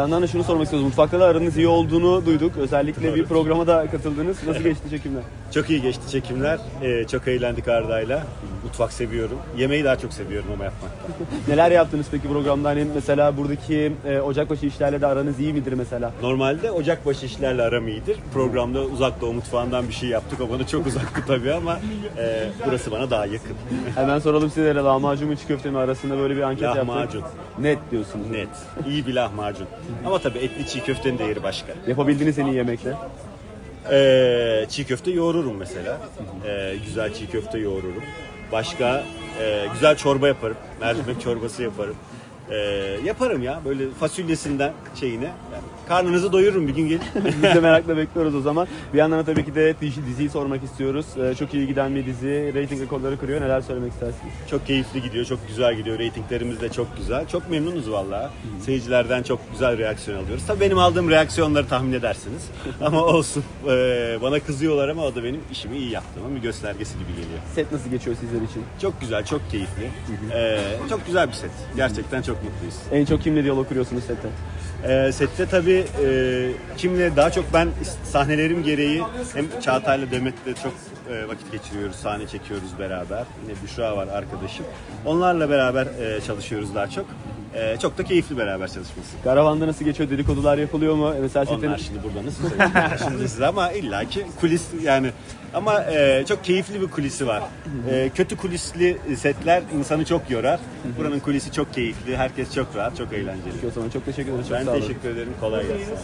Yandan da şunu sormak istiyoruz. Mutfakta da aranız iyi olduğunu duyduk. Özellikle Doğru. bir programa da katıldınız. Nasıl geçti çekimler? Çok iyi geçti çekimler. Ee, çok eğlendik Arda'yla. Mutfak seviyorum. Yemeği daha çok seviyorum ama yapmaktan. Neler yaptınız peki programda? Hani mesela buradaki e, ocakbaşı işlerle de aranız iyi midir mesela? Normalde ocakbaşı işlerle aram iyidir. Programda uzak doğu mutfağından bir şey yaptık. O bana çok uzaktı tabii ama e, burası bana daha yakın. Hemen soralım size de lahmacun mu çiğ köfte mi arasında böyle bir anket yaptık. Lahmacun. Net diyorsunuz. Net. İyi bir lahmacun. Ama tabii etli çiğ köftenin de yeri başka. Yapabildiğiniz en iyi yemekler. Ee, çiğ köfte yoğururum mesela. Ee, güzel çiğ köfte yoğururum. Başka e, güzel çorba yaparım. Mercimek çorbası yaparım. Ee, yaparım ya böyle fasulyesinden şeyine. Yani karnınızı doyururum bir gün gelin. Biz de merakla bekliyoruz o zaman. Bir yandan da tabii ki de dizi- diziyi sormak istiyoruz. E, çok iyi giden bir dizi. Rating rekorları kırıyor. Neler söylemek istersiniz? çok keyifli gidiyor, çok güzel gidiyor. Reytinglerimiz de çok güzel. Çok memnunuz vallahi. Seyircilerden çok güzel reaksiyon alıyoruz. Tabii benim aldığım reaksiyonları tahmin edersiniz. ama olsun. Ee, bana kızıyorlar ama o da benim işimi iyi yaptığımın bir göstergesi gibi geliyor. Set nasıl geçiyor sizler için? Çok güzel, çok keyifli. Ee, çok güzel bir set. Gerçekten çok mutluyuz. En çok kimle diyalog kuruyorsunuz sette? Ee, sette tabii e, kimle daha çok ben sahnelerim gereği hem Çağatay'la Demet'le çok e, vakit geçiriyoruz, sahne çekiyoruz beraber. Yine Büşra var arkadaşım. Onlarla beraber e, çalışıyoruz daha çok. E, çok da keyifli beraber çalışması. Karavanda nasıl geçiyor? Dedikodular yapılıyor mu? Mesela. Onlar şimdi burada nasıl şimdi size ama illaki kulis yani ama e, çok keyifli bir kulisi var. E, kötü kulisli setler insanı çok yorar. Buranın kulisi çok keyifli, herkes çok rahat, çok eğlenceli. O zaman çok teşekkür ederim. Çok Ben olun. teşekkür ederim. Kolay gelsin.